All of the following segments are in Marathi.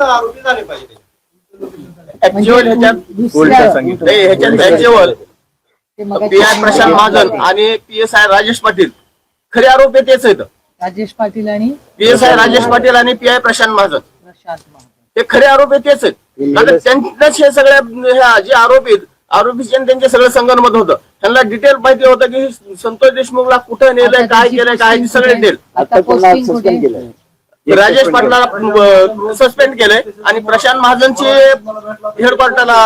आरोपी झाले पाहिजे. ऍक्च्युअल ह्याच्यात दुसऱ्या- नाही, ह्याच्यात ऍक्च्युअल ते पी आय प्रशांत महाजन आणि P S I Rajesh Patil. खरे आरोपी तेच आहेत. राजेश पाटील आणि P S I Rajesh Patil आणि पी आय प्रशांत महाजन प्रशांत महाजन हे खरे आरोपी तेच आहेत. कारण त्यांनाच हे सगळ्या ह्या जे आरोपी आहेत, आरोपीचे त्यांचे सगळं संगनमत होतं. त्यांना डिटेल माहिती होतं की संतोष देशमुखला कुठं नेलंय काय केलंय काय ते सगळे? डिटेल राजेश पाटलाला सस्पेंड केलंय आणि प्रशांत महाजनचे हेडक्वार्टरला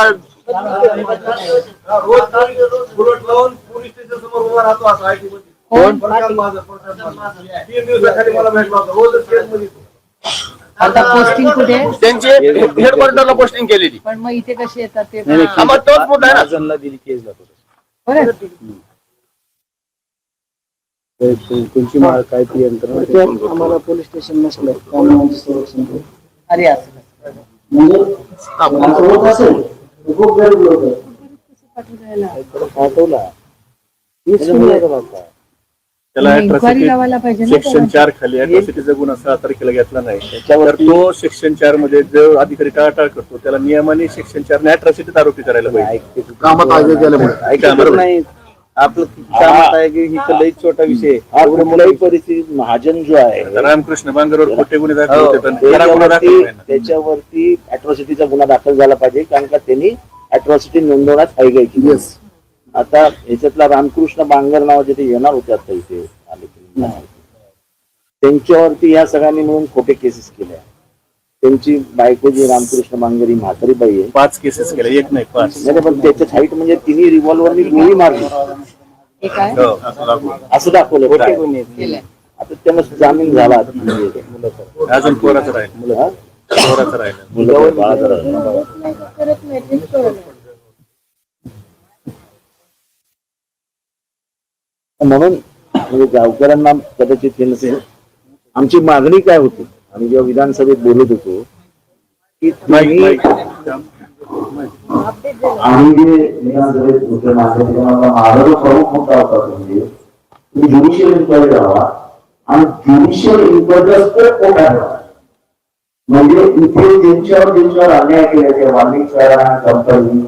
कोण? आता पोस्टिंग कुठे? त्यांचे हेडक्वार्टरला पोस्टिंग केलेली. पण मग इथे कसे येतात ते हा, मग तोच मुद्दा आहे ना. महाजनला दिली केस जातो बरं. तुमची काय ती यंत्रणा आम्हाला पोलीस स्टेशन नसलं त्यामुळे आमचं संरक्षण केलं. अरे असं? म्हणजे असेल खूप गरीब लोक. पाठवला. त्याला सेक्शन. चार खाली अट्रॉसिटीचा गुन्हा सहा तारखेला घेतला नाही तो सेक्शन चारमध्ये जो अधिकारी टाळाटाळ करतो त्याला नियमाने सेक्शन चार ने अट्रॉसिटीत आरोपी करायला पाहिजे. कामात आगे केल्यामुळे. नाही आपलं कामात आहे की ही लई छोटा विषय आहे. हा परिस्थितीत महाजन जो आहे रामकृष्ण बांगरवर खोटे गुन्हे दाखल हो, होते पण खरा गुन्हा दाखल त्याच्यावरती नाही ना. त्याच्यावरती अट्रॉसिटीचा गुन्हा दाखल झाला पाहिजे कारण का त्यांनी अट्रॉसिटी नोंदवण्यात हायगाय केली आता ह्याच्यातला रामकृष्ण बांगर नावाचे ते येणार होते आता इथे आले. त्यांच्यावरती या सगळ्यांनी मिळून खोटे केसेस केल्या त्यांची बायको जी रामकृष्ण बांगर ही म्हातारी बाई आहे. पाच केसेस केले एक नाही पाच. नाही, पण त्याच्यात हाईट म्हणजे तिन्ही रिव्हॉल्वरनी गोळी मारली. हे काय? हो, असं दाखवलं. असं दाखवलं. खोटे काय? गुन्हे. केलंय आता त्यांना जामीन झाला म्हणजे. अजून पोराचं राहिलं. मुलं हा? पोराचं राहिलं. मुलं बाळाचं राहिलं. म्हणून म्हणजे गावकऱ्यांना कदाचित आमची मागणी काय होती? आम्ही जेव्हा विधानसभेत बोलत होतो की तुम्ही आम्ही जे विधानसभेत त्याच्यामध्ये माझा जो प्रमुख मुद्दा होता म्हणजे तुम्ही ज्युडिशियल इन्क्वायरी लावा आणि ज्युडिशियल इन्क्वायरीचा स्कोप मोठा ठेवा म्हणजे इथे ज्यांच्यावर ज्यांच्यावर अन्याय केला ते वाल्मिक कंपनी